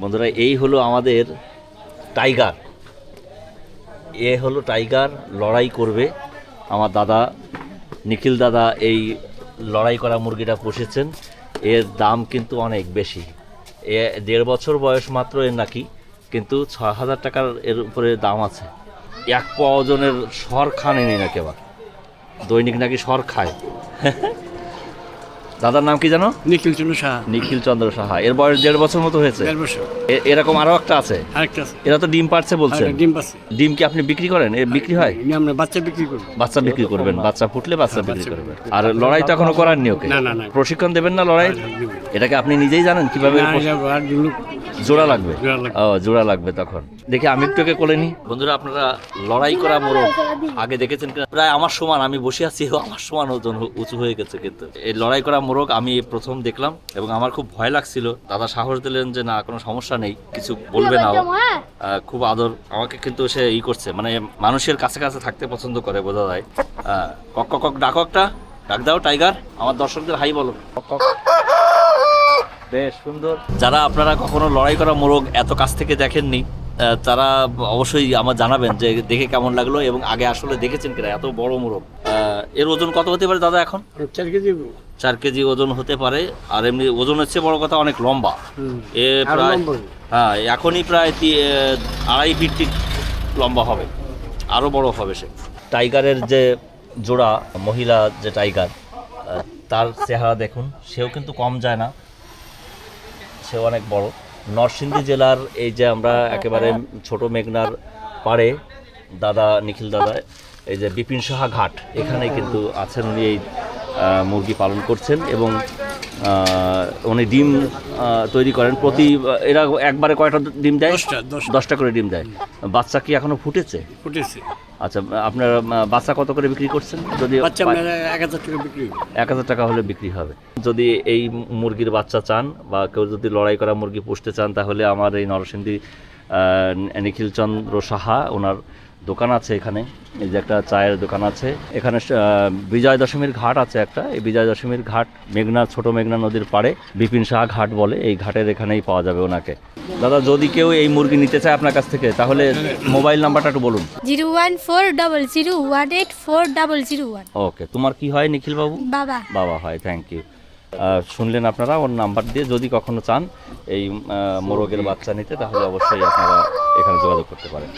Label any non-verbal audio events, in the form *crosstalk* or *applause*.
বন্ধুরা, এই হলো আমাদের টাইগার এ হলো টাইগার লড়াই করবে। আমার দাদা, নিখিল দাদা এই লড়াই করা মুরগিটা পুষেছেন। এর দাম কিন্তু অনেক বেশি। এ দেড় বছর বয়স মাত্র এর নাকি, কিন্তু ছ হাজার টাকার এর উপরে দাম আছে। এক পোয়া ওজনের সর খানেনি নাকি আবার। দৈনিক নাকি সর খায়। *laughs* দাদার নাম কি জানো? নিখিল চন্দ্র সাহা। নিখিল চন্দ্র সাহা। এর বয়স দেড় বছর মতো হয়েছে? দেড় বছর। এরকম আরও একটা আছে? আরেকটা আছে। এরা তো ডিম পারছে বলছেন ডিম পাচ্ছে ডিম কি আপনি বিক্রি করেন? এ বিক্রি হয়? আমরা বাচ্চা বিক্রি করব বাচ্চা বিক্রি করবেন বাচ্চা ফুটলে বাচ্চা বিক্রি করবেন। আর লড়াই তো এখনও করাননি ওকে না, না, না। প্রশিক্ষণ দেবেন না লড়াই? এটাকে আপনি নিজেই জানেন কীভাবে জোড়া লাগবে? জোড়া লাগবে। ও জোড়া লাগবে তখন। দেখি আমি একটু কোলে নি বন্ধুরা আপনারা লড়াই করা মোরগ আগে দেখেছেন প্রায় আমার সমান আমি বসে আছি আমার সমান ওজন উঁচু হয়ে গেছে কিন্তু। এই লড়াই করা মোরগ আমি প্রথম দেখলাম এবং আমার খুব ভয় লাগছিল। দাদা সাহস দিলেন যে না কোনো সমস্যা নেই কিছু বলবে না খুব আদর আমাকে কিন্তু সে ই করছে মানে মানুষের কাছে কাছে থাকতে পছন্দ করে বোঝা যায়। আহ, কক কক ডাকো একটা ডাক দাও টাইগার আমার দর্শকদের হাই বলো। বেশ সুন্দর। যারা আপনারা কখনো লড়াই করা মোরগ এত কাছ থেকে দেখেননি তারা অবশ্যই আমার জানাবেন যে দেখে কেমন লাগল এবং আগে আসলে দেখেছেন কিনা এত বড় মোরগ এর ওজন কত হতে পারে দাদা এখন? চার কেজি চার কেজি ওজন হতে পারে আর এমনি ওজন হচ্ছে বড় কথা অনেক লম্বা। এ প্রায় হ্যাঁ এখনই প্রায় আড়াই ফিট লম্বা হবে আরও বড় হবে সে। টাইগারের যে জোড়া মহিলা যে টাইগার তার চেহারা দেখুন সেও কিন্তু কম যায় না সেও অনেক বড়। নরসিংদী জেলার এই যে আমরা একেবারে ছোট মেঘনার পাড়ে দাদা নিখিল দাদা এই যে বিপিন সাহা ঘাট এখানে কিন্তু আছেন উনি এই মুরগি পালন করছেন এবং উনি ডিম তৈরি করেন প্রতি এরা একবারে কয়টা ডিম দেয়? দশটা করে ডিম দেয়। বাচ্চা কি এখনও ফুটেছে? ফুটেছে। আচ্ছা আপনার বাচ্চা কত করে বিক্রি করছেন? যদি এক হাজার টাকা বিক্রি এক হাজার টাকা হলে বিক্রি হবে। যদি এই মুরগির বাচ্চা চান বা কেউ যদি লড়াই করা মুরগি পুষতে চান তাহলে আমার এই নরসিংদী আহ, নিখিল চন্দ্র সাহা ওনার দোকান আছে এখানে। এই যে একটা চায়ের দোকান আছে। এখানে বিজয় দশমীর ঘাট আছে একটা। এই বিজয় দশমীর ঘাট মেঘনা ছোট মেঘনা নদীর পাড়ে বিপিন সাহা ঘাট বলে। এই ঘাটের এখানেই পাওয়া যাবে ওনাকে। দাদা যদি কেউ এই মুরগি নিতে চায় আপনার কাছ থেকে তাহলে মোবাইল নাম্বারটা একটু বলুন। Zero one four double zero one eight four double zero one. Okay তোমার কি হয় নিখিল বাবু। বাবা বাবা হয় থ্যাংক ইউ শুনলেন আপনারা ওর নাম্বার দিয়ে যদি কখনো চান এই মোরগের বাচ্চা নিতে তাহলে অবশ্যই আপনারা এখানে যোগাযোগ করতে পারেন।